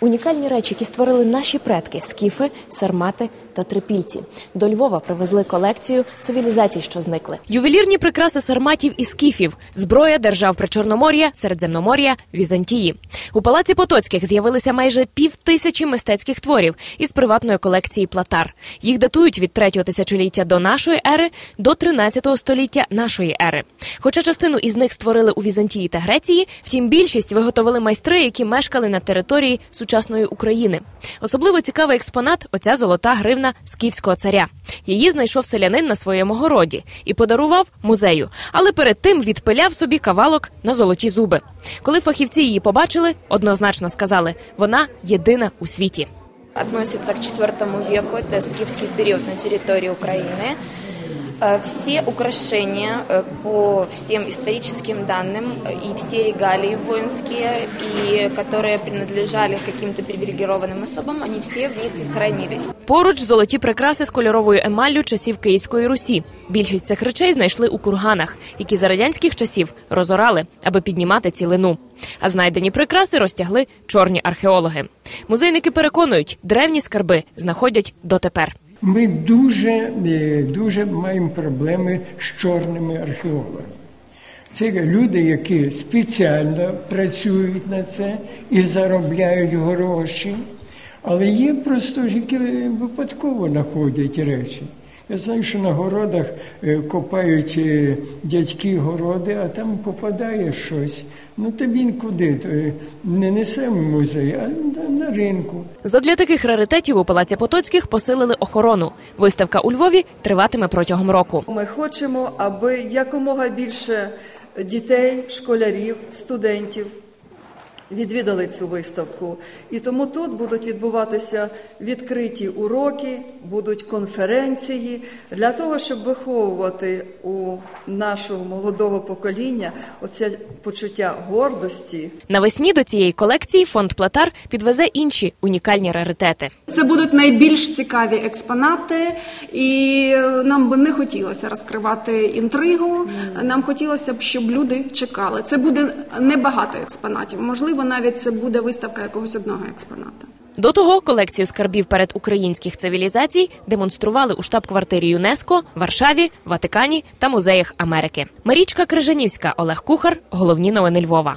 Унікальні речі, які створили наші предки скіфи, сармати та трипільці. До Львова привезли колекцію цивілізацій, що зникли. Ювелірні прикраси сарматів і скіфів, зброя держав Причорномор'я, Середземномор'я, Візантії. У палаці Потоцьких з'явилися майже пів тисячі мистецьких творів із приватної колекції Платар. Їх датують від третього тисячоліття до нашої ери до 13 століття нашої ери. Хоча частину із них створили у Візантії та Греції, втім більшість виготовили майстри, які мешкали на території сучасної України. Особливо цікавий експонат оця золота гривна скіфського царя. Її знайшов селянин на своєму городі і подарував музею, але перед тим відпиляв собі кавалок на золоті зуби. Коли фахівці її побачили, однозначно сказали, вона єдина у світі. относится к IV веку, это скифский период на территории Украины. Э, Все украшения э, по всем историческим данным э, и все регалии воинские, и которые принадлежали каким-то привилегированным особам, они все в них и хранились. Поруч золоті прикраси з кольоровою емаллю часів Київської Русі. Більшість цих речей знайшли у курганах, які за радянських часів розорали, аби піднімати цілину. А знайдені прикраси розтягли чорні археологи. Музейники переконують, древні скарби знаходять дотепер. Ми дуже, е, дуже маємо проблеми з чорними археологами. Це люди, які спеціально працюють на це і заробляють гроші, але є просто які випадково знаходять речі. Я знаю, що на городах е, копають е, дядьки городи, а там попадає щось. Ну то він куди? Е, не несе в музей, а на- на ринку. Задля таких раритетів у палаці Потоцьких посилили охорону. Виставка у Львові триватиме протягом року. Ми хочемо, аби якомога більше дітей, школярів, студентів відвідали цю виставку. І тому тут будуть відбуватися відкриті уроки, будуть конференції для того, щоб виховувати у нашого молодого покоління оце почуття гордості, Навесні до цієї колекції фонд Платар підвезе інші унікальні раритети. Це будуть найбільш цікаві експонати, і е, нам би не хотілося розкривати інтригу. Нам хотілося б, щоб люди чекали. Це буде небагато експонатів. Можливо, навіть це буде виставка якогось одного експоната. До того колекцію скарбів перед українських цивілізацій демонстрували у штаб-квартирі ЮНЕСКО, Варшаві, Ватикані та музеях Америки. Марічка Крижанівська, Олег Кухар. Головні новини Львова.